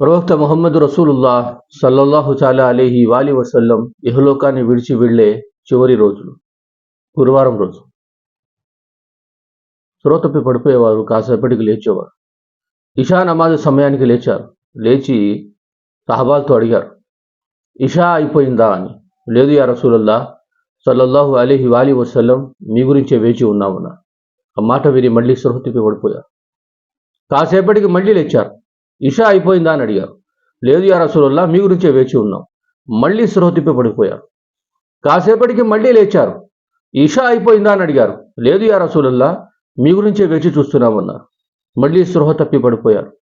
ప్రవక్త మొహమ్మద్ రసూలుల్లా సల్లల్లాహు చాలా అలీహి వాలి వసల్లం ఇహలోకాన్ని విడిచి వెళ్ళే చివరి రోజులు గురువారం రోజు. శ్రోతపై పడిపోయేవారు కాసేపటికి లేచేవారు. ఇషా నమాజ్ సమయానికి లేచారు. లేచి సహబాల్తో అడిగారు ఇషా అయిపోయిందా అని? లేదు యా రసూలల్లా సల్లల్లాహు అలీహి వాలి వసల్లం మీ గురించే వేచి ఉన్నామన్నా ఆ మాట విని మళ్ళీ సృహతిపై పడిపోయారు. కాసేపటికి మళ్ళీ లేచారు. ఇషా అయిపోయిందా అని అడిగారు. లేదు యా రసూలల్లా మీ గురించే వేచి ఉన్నాం. మళ్ళీ స్రోతిప్పి పడిపోయారు. కాసేపటికి మళ్ళీ లేచారు. ఇషా అయిపోయిందా అని అడిగారు. లేదు యా రసూలల్లా మీ గురించే వేచి చూస్తున్నామన్నారు. మళ్ళీ సృహ తప్పి పడిపోయారు.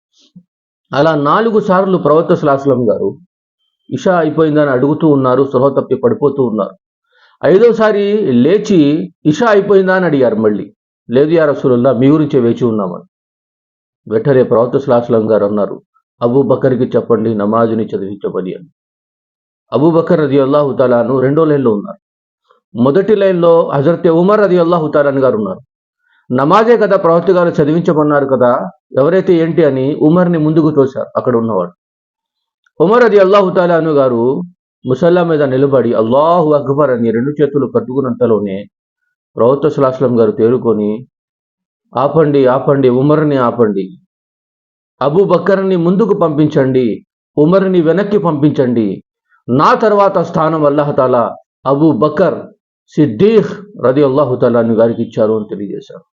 అలా నాలుగు సార్లు ప్రవక్త సులాస్లం గారు ఇషా అయిపోయిందని అడుగుతూ ఉన్నారు సృహ తప్పి పడిపోతూ ఉన్నారు. ఐదోసారి లేచి ఇషా అయిపోయిందా అని అడిగారు మళ్ళీ. లేదు యా రసూలల్లా మీ గురించే వేచి ఉన్నామని. వెంటనే ప్రవక్త సులాస్లం గారు అన్నారు అబూబకర్కి చెప్పండి నమాజుని చదివించబడి అని. అబూ బకర్ రది అల్లాహు తాలాను రెండో లైన్లో ఉన్నారు. మొదటి లైన్లో హజరత్ ఉమర్ రది అల్లాహు తాలాన్ గారు ఉన్నారు. నమాజే కదా ప్రవక్త గారు చదివించమన్నారు కదా ఎవరైతే ఏంటి అని ఉమర్ని ముందుకు తోశారు అక్కడ ఉన్నవాడు. ఉమర్ అది అల్లాహు తాలాను గారు ముసల్లా మీద నిలబడి అల్లాహు అక్బర్ అని రెండు చేతులు కట్టుకున్నంతలోనే ప్రవక్త సులాస్లం గారు తేరుకొని ఆపండి ఆపండి ఉమర్ని ఆపండి. అబూబక్కర్ని ముందుకు పంపించండి ఉమర్ని వెనక్కి పంపించండి. నా తర్వాత స్థానం అల్లాహతాలా అబూ బకర్ సిద్దీహ్ రది అల్లాహుతాలాను గారికి ఇచ్చారు అని తెలియజేశారు.